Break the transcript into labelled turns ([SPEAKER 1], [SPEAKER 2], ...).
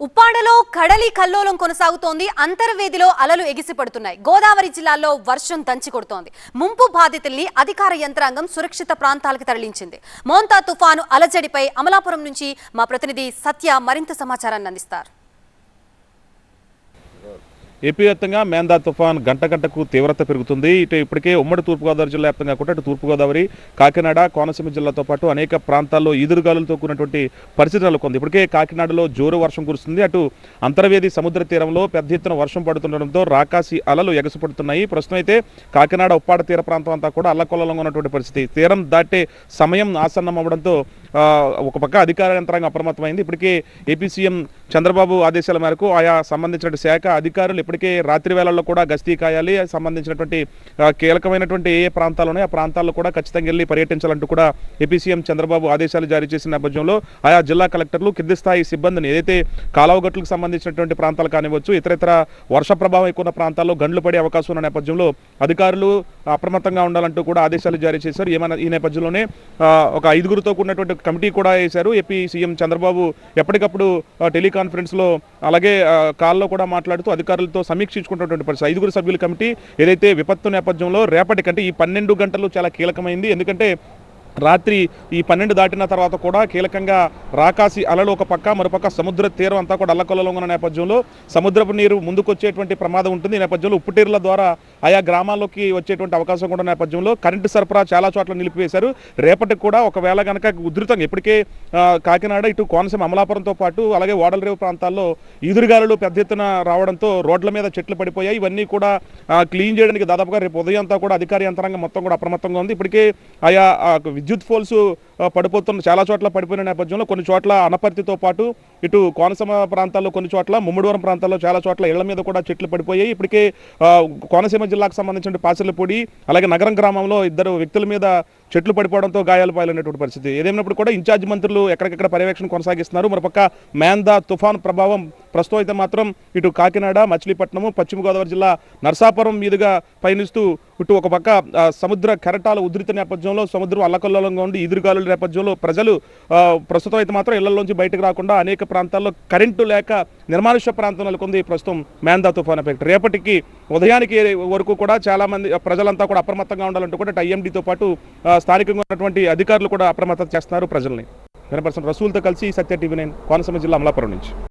[SPEAKER 1] ఉప్పాడలో కడలి కల్లోలం కొనసాగుతోంది. అంతర్వేదిలో అలలు ఎగిసిపడుతున్నాయి. గోదావరి జిల్లాలో వర్షం దంచి కొడుతోంది. ముంపు బాధితుల్ని అధికార యంత్రాంగం సురక్షిత ప్రాంతాలకు తరలించింది. మోంతా తుఫాను అలజడిపై అమలాపురం నుంచి మా ప్రతినిధి సత్య మరింత సమాచారాన్ని అందిస్తారు.
[SPEAKER 2] ఏపీ వ్యాప్తంగా మేందా తుఫాన్ గంట గంటకు తీవ్రత పెరుగుతుంది. ఇటు ఇప్పటికే ఉమ్మడి తూర్పుగోదావరి జిల్లా వ్యాప్తంగా కూడా అటు తూర్పుగోదావరి కాకినాడ కోనసీమ జిల్లాతో పాటు అనేక ప్రాంతాల్లో ఈదురుగాలులతో కూడినటువంటి పరిస్థితి నెలకొంది. ఇప్పటికే కాకినాడలో జోరు వర్షం కురుస్తుంది. అటు అంతర్వేది సముద్ర తీరంలో పెద్ద ఎత్తున వర్షం పడుతుండడంతో రాకాసి అలలు ఎగసిపడుతున్నాయి. ప్రస్తుతం అయితే కాకినాడ ఉప్పాడ తీర ప్రాంతం అంతా కూడా అల్లకొల్లంగా ఉన్నటువంటి పరిస్థితి. తీరం దాటే సమయం ఆసన్నం అవ్వడంతో ఒక పక్క అధికార యంత్రాంగం అప్రమత్తమైంది. ఇప్పటికే ఏపీ సీఎం చంద్రబాబు ఆదేశాల మేరకు ఆయా సంబంధించిన శాఖ అధికారులు ఇప్పటికే రాత్రి వేళల్లో కూడా గస్తీ కాయాలి. సంబంధించినటువంటి కీలకమైనటువంటి ఏ ప్రాంతాలు ఉన్నాయో ఆ ప్రాంతాల్లో కూడా ఖచ్చితంగా వెళ్ళి పర్యటించాలంటూ కూడా ఏపీ సీఎం చంద్రబాబు ఆదేశాలు జారీ చేసిన నేపథ్యంలో ఆయా జిల్లా కలెక్టర్లు కింది స్థాయి సిబ్బందిని ఏదైతే కాలువగట్లకు సంబంధించినటువంటి ప్రాంతాలు కానివ్వచ్చు ఇతరితర వర్ష ప్రభావం ఎక్కువ ఉన్న ప్రాంతాల్లో గండ్లు పడే అవకాశం ఉన్న నేపథ్యంలో అధికారులు అప్రమత్తంగా ఉండాలంటూ కూడా ఆదేశాలు జారీ చేశారు. ఏమైనా ఈ నేపథ్యంలోనే ఒక ఐదుగురితో కూడినటువంటి కమిటీ కూడా వేశారు. ఏపీ సీఎం చంద్రబాబు ఎప్పటికప్పుడు టెలికాన్ఫరెన్స్లో అలాగే కాల్లో కూడా మాట్లాడుతూ అధికారులతో సమీక్షించుకున్నటువంటి పరిస్థితి. ఐదుగురు సభ్యుల కమిటీ ఏదైతే విపత్తు నేపథ్యంలో రేపటికంటే ఈ పన్నెండు గంటలు చాలా కీలకమైంది. ఎందుకంటే రాత్రి ఈ పన్నెండు దాటిన తర్వాత కూడా కీలకంగా రాకాసి అలలు ఒక పక్క మరోపక్క సముద్ర తీరం అంతా కూడా అల్లకొల్లలో ఉన్న నేపథ్యంలో సముద్రపు నీరు ముందుకొచ్చేటువంటి ప్రమాదం ఉంటుంది. ఈ నేపథ్యంలో ఉప్పుటీర్ల ద్వారా ఆయా గ్రామాల్లోకి వచ్చేటువంటి అవకాశం కూడా ఉన్న నేపథ్యంలో కరెంటు సరఫరా చాలా చోట్ల నిలిపివేశారు. రేపటికి కూడా ఒకవేళ కనుక ఉధృతంగా ఇప్పటికే కాకినాడ ఇటు కోనసీమ అమలాపురంతో పాటు అలాగే ఓడలరేవు ప్రాంతాల్లో ఈదురుగాలులు పెద్ద ఎత్తున రావడంతో రోడ్ల మీద చెట్లు పడిపోయాయి. ఇవన్నీ కూడా క్లీన్ చేయడానికి దాదాపుగా రేపు ఉదయం అంతా కూడా అధికార యంత్రాంగం మొత్తం కూడా అప్రమత్తంగా ఉంది. ఇప్పటికే ఆయా విద్యుత్ పోల్స్ పడిపోతున్న చాలా చోట్ల పడిపోయిన నేపథ్యంలో కొన్ని చోట్ల అనపర్తితో పాటు ఇటు కోనసీమ ప్రాంతాల్లో కొన్ని చోట్ల ముమ్మడివరం ప్రాంతాల్లో చాలా చోట్ల ఇళ్ళ మీద కూడా చెట్లు పడిపోయాయి. ఇప్పటికే కోనసీమ జిల్లాకు సంబంధించిన పాసలపూడి అలాగే నగరం గ్రామంలో ఇద్దరు వ్యక్తుల మీద చెట్లు పడిపోవడంతో గాయాలు పాలైనటువంటి పరిస్థితి. ఏదేమైనప్పుడు కూడా ఇన్ఛార్జ్ మంత్రులు ఎక్కడికెక్కడ పర్యవేక్షణ కొనసాగిస్తున్నారు. మరొక మేందా తుఫాన్ ప్రభావం ప్రస్తుతం అయితే మాత్రం ఇటు కాకినాడ మచిలీపట్నము పశ్చిమ గోదావరి జిల్లా నర్సాపురం మీదుగా పయనిస్తూ ఇటు ఒక పక్క సముద్ర కెరటాల ఉధృత నేపథ్యంలో సముద్రం అల్లకల్లోలంగా ఉండి ఈదురుగాలుల నేపథ్యంలో ప్రజలు ప్రస్తుతం అయితే మాత్రం ఇళ్ళలోంచి బయటకు రాకుండా అనేక ప్రాంతాల్లో కరెంటు లేక నిర్మానుష్య ప్రాంతం నెలకొంది. ప్రస్తుతం మేందా తుఫాన్ ఎఫెక్ట్. రేపటికి ఉదయానికి వరకు కూడా చాలామంది ప్రజలంతా కూడా అప్రమత్తంగా ఉండాలంటూ కూడా ఐఎండీతో పాటు స్థానికంగా ఉన్నటువంటి అధికారులు కూడా అప్రమత్తం చేస్తున్నారు ప్రజల్ని. వినపర్సన్ రసూల్తో కలిసి సత్య టీవీ నైన్ కోనసీమ జిల్లా అమలాపురం నుంచి.